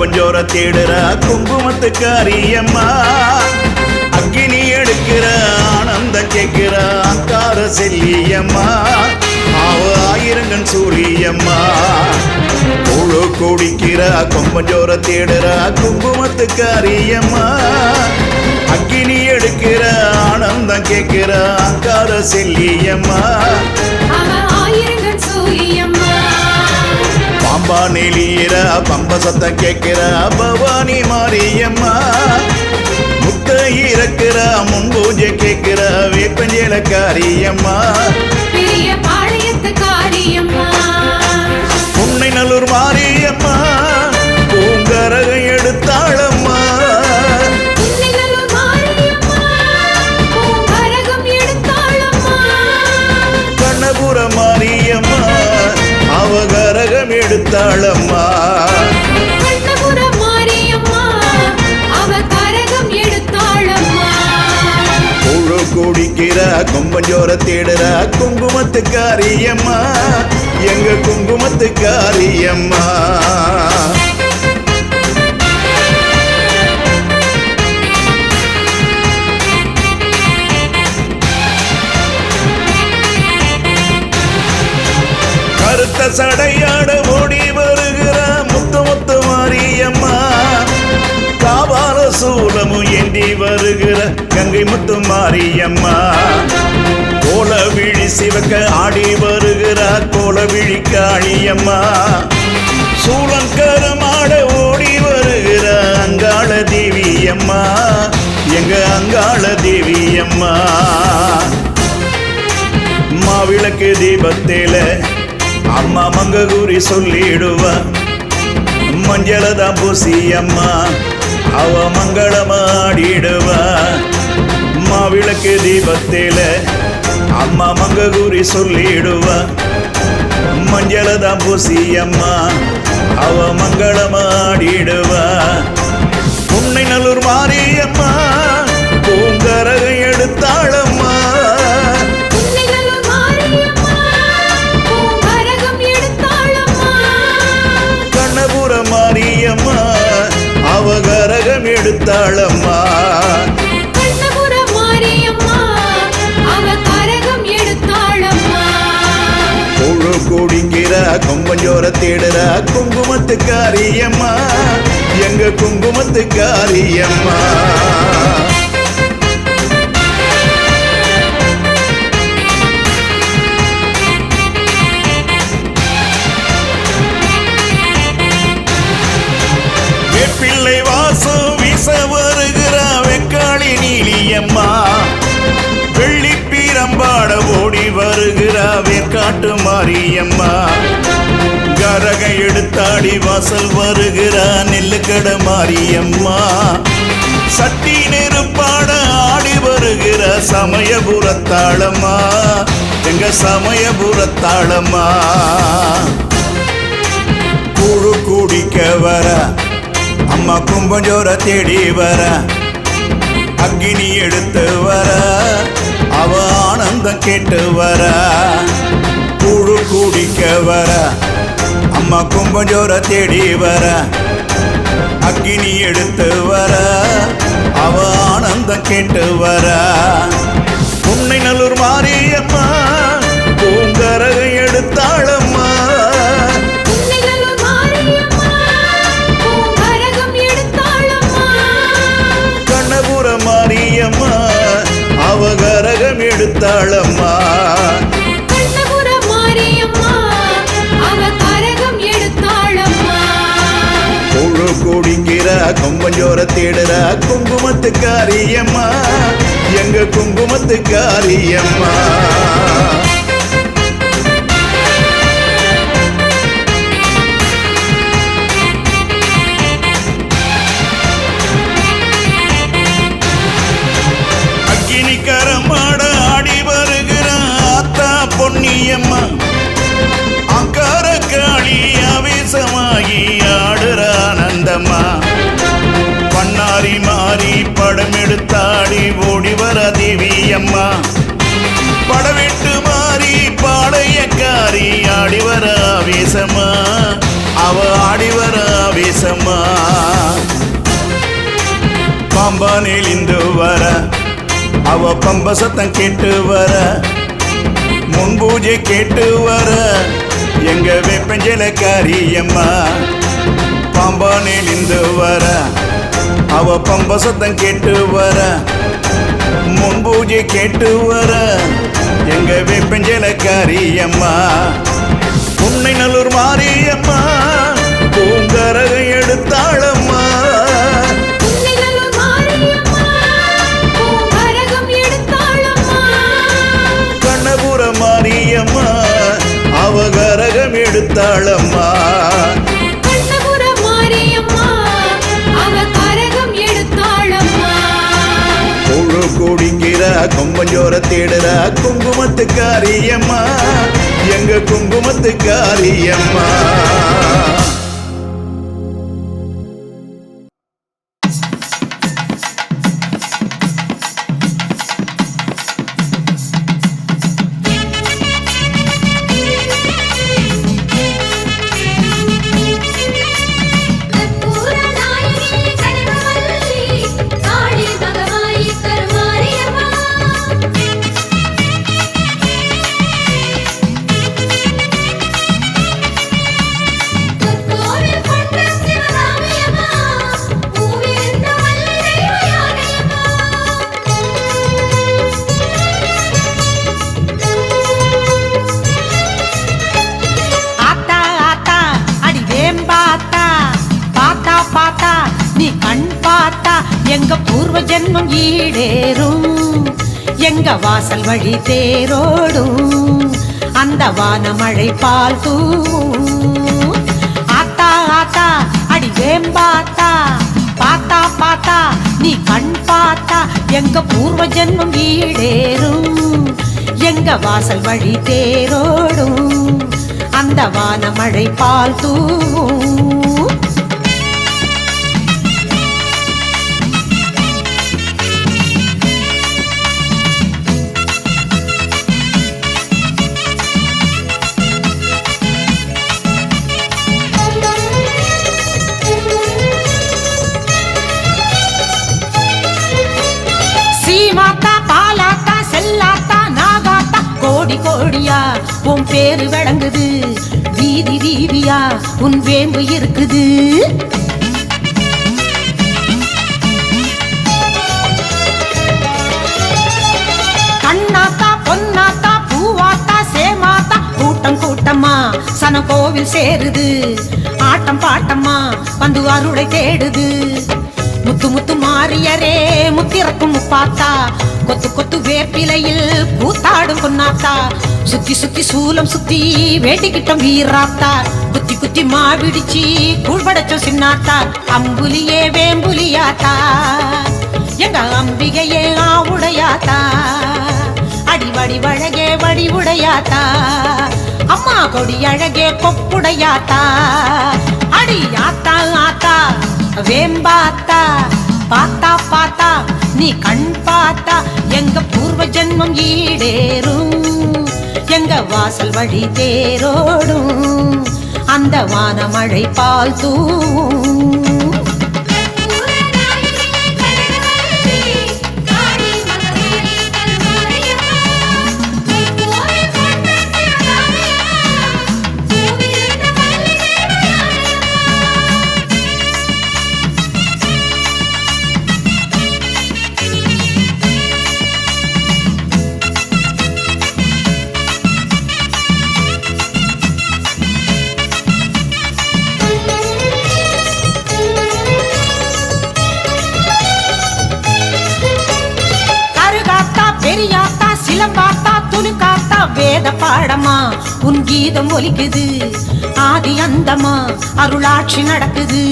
குடிக்கிற தேடுறா தேடுற குங்குமத்துக்காரியம்மா அக்கினி எடுக்கிற ஆனந்தம் கேட்கிற அக்கார செல்லியம்மா. ஆவ ஆயிரங்கன் சூரியம்மா கூழு குடிக்கிற கும்பஞ்சோர தேடுற குங்குமத்துக்காரியம்மா அக்கினி எடுக்கிற ஆனந்தம் கேட்கிற அக்கார செல்லியம்மா. ஆயிரங்கன் சூரியம்மா பாம்பா நெளியிற பம்ப சத்தம் கேட்கிற பவானி மாரியம்மா. முத்த இறக்குற முன்பூஜை கேட்கிற வேப்பஞ்சேல காரியம்மா. பெரிய பாளையத்து காரியம்மா. குழு குடிக்கிற கும்பஞ்சோர தேடுற குங்குமத்துக்காரியம்மா. எங்க குங்குமத்துக்காரியம்மா. கருத்த சடையாட கங்கை முத்து மாரியம்மா. கோல விழி சிவக்க ஆடி வருகிறார் கோல விழி காளியம்மா சூளங்கரமாட ஓடி வருகிற அங்காள தேவியம்மா. எங்க அங்காள தேவியம்மா. மாவிளக்கு தீபத்தில அம்மா மங்ககூரி சொல்லிடுவா. மஞ்சளதான் பூசி அம்மா அவ மங்களமாடிடுவா. அம்மா விளக்கு தீபத்தில அம்மா மங்ககூரி சொல்லிடுவா. மஞ்சள தான் பூசி அம்மா அவ மங்களமாடிடுவா. உன்னை நல்லூர் மாரியம்மா பூங்கரகை எடுத்தாள கும்பஞ்சோர தேடுற குங்குமத்துக்காரியம்மா. எங்க குங்குமத்துக்காரியம்மா. வெப்பிள்ளை எடுத்தாடி வாசல் வருகிற நெல்லுக்கட மாரியம்மா. சட்டி நெருப்பாட ஆடி வருகிற சமயபுரத்தாளம்மா. எங்க சமயபுரத்தாளம்மா. குழு குடிக்க வர அம்மா கும்பஞ்சோர தேடி வர அக்னி எடுத்து வர அவ ஆனந்தம் கேட்டு வர. குழு குடிக்க வர அம்மா கும்பஞ்சோர தேடி வர அக்கினி எடுத்து வர அவ ஆனந்தம் கேட்டு வர. உன்னை நல்லூர் மாரியம்மா பூங்கரகம் எடுத்தாளம்மா. கண்ணபுர மாரியம்மா அவகரகம் எடுத்தாளம்மா. குழு குடிக்கிற தேடுறா குங்குமத்து காரியம்மா எங்க குங்குமத்துக்காரியம்மா அக்கினி கரமாட நெளிந்து வர அவ பம்ப சத்தம் கேட்டு வர முன் பூஜை கேட்டு வர எங்க வெப்பஞ்சல காரியம்மா பாம்பா நெளிந்து வர அவ பம்ப சத்தம் கேட்டு வர முன் பூஜை கேட்டு வர எங்க வெப்பஞ்சல காரியம்மா உன்னை நல்லூர் மாரியம்மா பூங்கரகை எடுத்தாள எடுத்தாளம்மா. குடிக்கிறா கொம்பஞ்சோர தேடுறா குங்குமத்து காரியம்மா எங்க குங்குமத்து ஈடேறும். எங்க வாசல் வழி தேரோடும் அந்த வானமழை பால் தூவும். ஆத்தா ஆத்தா அடி வேம்பாத்தா பாத்தா பாத்தா நீ கண் பாத்தா எங்க பூர்வ ஜென்மம் ஈடேறும். எங்க வாசல் வழி தேரோடும் அந்த வானமழை பால் தூவும். உன் பேரு விளங்குது வீதி வீதியா உன் வேம்பு இருக்குது. கண்ணாத்தா பொன்னாத்தா பூவாத்தா சேமாத்தா கூட்டம் கூட்டம்மா சன கோவில் சேருது. ஆட்டம் பாட்டம்மா வந்து அருளை தேடுது. முத்து முத்து மாறியரே முத்திறக்கும் முப்பாத்தா. கொத்து கொத்து வேப்பிலையில் கூத்தாடும் பொன்னாத்தா. சுத்தி சுத்தி சூலம் சுத்தி வேட்டிக்கிட்டம் வீராத்தா. குத்தி குத்தி மாவிடிச்சி கூழ்படைச்சோம் சின்னாத்தா. அம்புலியே வேம்புலியாத்தா. எங்க அம்பிகையே ஆவுடையாத்தா. அடிவடி வழகே வடிவுடையாத்தா அம்மா கொடி அழகே கொப்புடையாத்தா அடி ஆத்தா ஆத்தா. வேம்பாத்தா பாத்தா பாத்தா நீ கண் பாத்தா எங்க பூர்வ ஜென்மம் ஈடேறும் எங்க வாசல் வழி தேரோடும் அந்த வானமழை பால் தூவும். கருகாத்தா பெரியாத்தா சிலம்பாத்தா துணுக்காத்தா வேத பாடமா? உன் கீதம் ஒலிக்குது ஆதி அந்தமா? அருளாட்சி நடக்குது.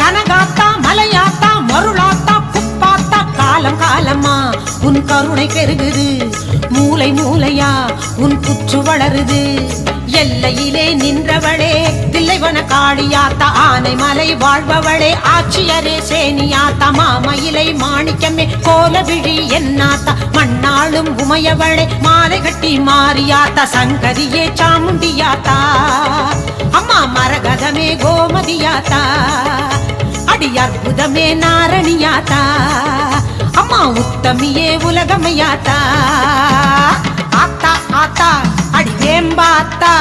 கனகாத்தா மலையாத்தா மருளாத்தா குப்பாத்தா காலம் காலமா? உன் கருணை பெருகுது மூளை மூளையா உன் புற்று வளருது. எல்லையிலே நின்றவளே தில்லைவன காளியாத்த ஆனை மலை வாழ்பவளே ஆட்சியரே சேனியாத்த மாமயிலை மாணிக்கமே கோலவிழி என்னாத்த மண்ணாளும் உமையவளே மாலை கட்டி மாறியாத்த சங்கதியே சாமுண்டியாத்தா. அம்மா மரகதமே கோமதியாத்தா. அடி அற்புதமே நாரணியாத்தா. அம்மா உத்தமியே உலகமையாத்தா. ஆத்தா ஆத்தா. பார்த்தா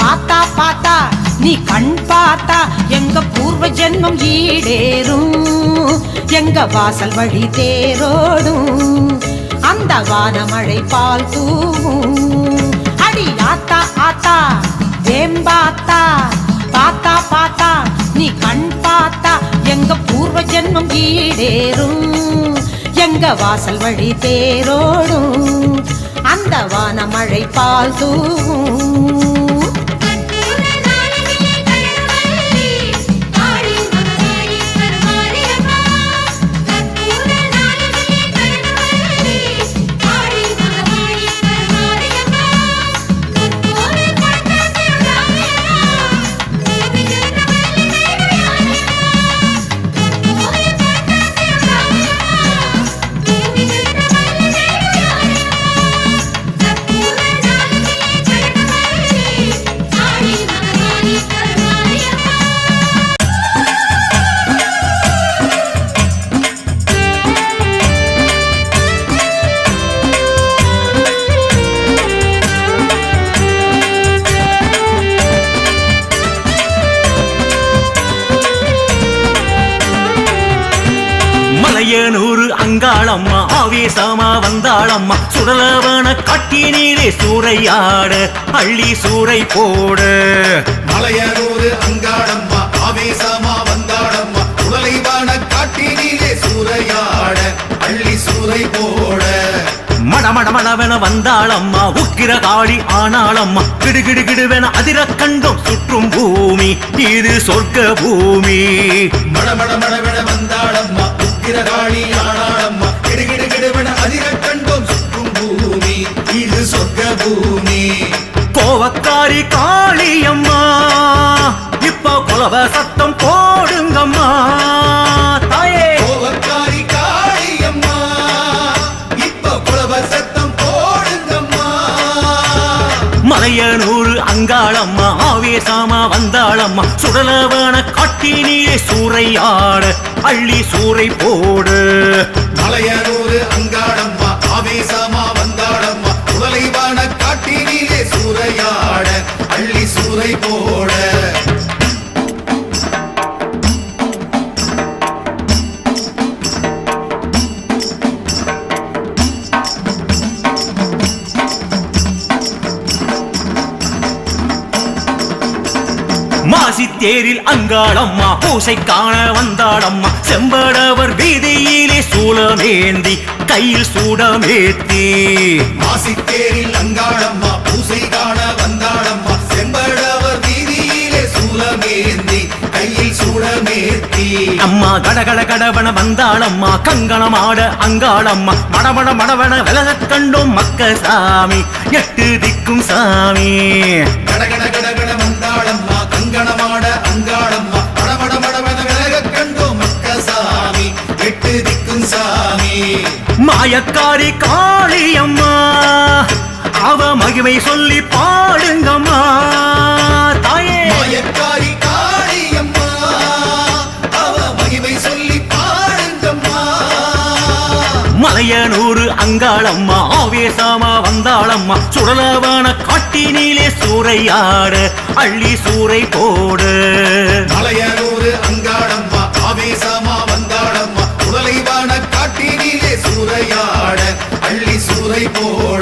பார்த்தா பார்த்தா நீ கண் பார்த்தா எங்க பூர்வ ஜென்மம் ஈடேறும் எங்க வாசல் வழி தேரோடும் அந்த வானமழை பால் தூவும். அடி ஆத்தா ஆத்தா வேம்பாத்தா பார்த்தா பார்த்தா நீ கண் பார்த்தா எங்க பூர்வ ஜென்மம் ஈடேறும் எங்க வாசல் வழி தேரோடும். அந்த வானமழை பால் தூவும் மலையனூர் அங்காளம்மா ஆவேசமா வந்தாளம்மா. சுடலவன காட்டி நீரே சூறையாட அள்ளி சூறை போட. மலையனூர் அங்காளம்மா ஆவேசமா வந்தாளம்மா. உடலைவான காட்டினிலே சூறையாட அள்ளி சூறை போட. மடமட மடவென வந்தாளம்மா உக்கிர காளி ஆனாளம்மா. கிடு கிடு கிடுவென அதிர கண்டோம் சுற்றும் பூமி இது சொர்க்க பூமி. மடமட மடவென வந்தாளம்மா உக்கிரகாளி ஆனாளம்மா கிடுகிடு கிடுவென அதிர கண்டோம். சுற்றும் பூமி இது சொர்க்க பூமி. கோவக்காரி காளியம்மா இப்போ குலவ சத்தம் போடுங்கம்மா. மலையனூறு அங்காளம்மா ஆவேசமா வந்தாளம்மா. சுடலவன காட்டி நீரே சூறையாட அள்ளி சூறை போடு. மலையனூறு அங்காளம்மா ஆவேசமா வந்தாளம்மா. உடலைவான காட்டினிலே சூறையாட அள்ளி சூறை போடு. மாசி தேரில் அங்காளம்மா பூசை காண வந்தாளம்மா. செம்படவர் வீதியிலே சூலமேந்தி கையில் சூடமேத்தி. மாசித்தேரில் அங்காளம்மா பூசை காண வந்தாளம்மா. செம்படவர் வீதியிலே சூலமேந்தி கையில் சூடமேத்தி. அம்மா கடகட கடவன வந்தாளம்மா கங்கணமாட அங்காளம்மா. மடமட மடவன விலகக் கண்டோம் மக்க சாமி எட்டு திக்கும் சாமி. கடகட கடகட வந்தாளம்மா கங்கணமாட அங்காளம்மா. மடமட மடமட விலக கண்டோ மக்க சாமி எட்டு திக்கும் சாமி. மாயக்காரி காளியம்மா அவ மகிமை சொல்லி பாடுங்கம்மா. தாயே. மாயக்காரி வந்தாளம்மா ஆவேசமா வந்தாளம்மா. சுடலவான காட்டினிலே சூறையாடு அள்ளி சூறை போடு. மலையனூறு அங்காளம்மா ஆவேசமா வந்தாளம்மா. சுடலைவான காட்டினிலே சூறையாட அள்ளி சூறை போடு.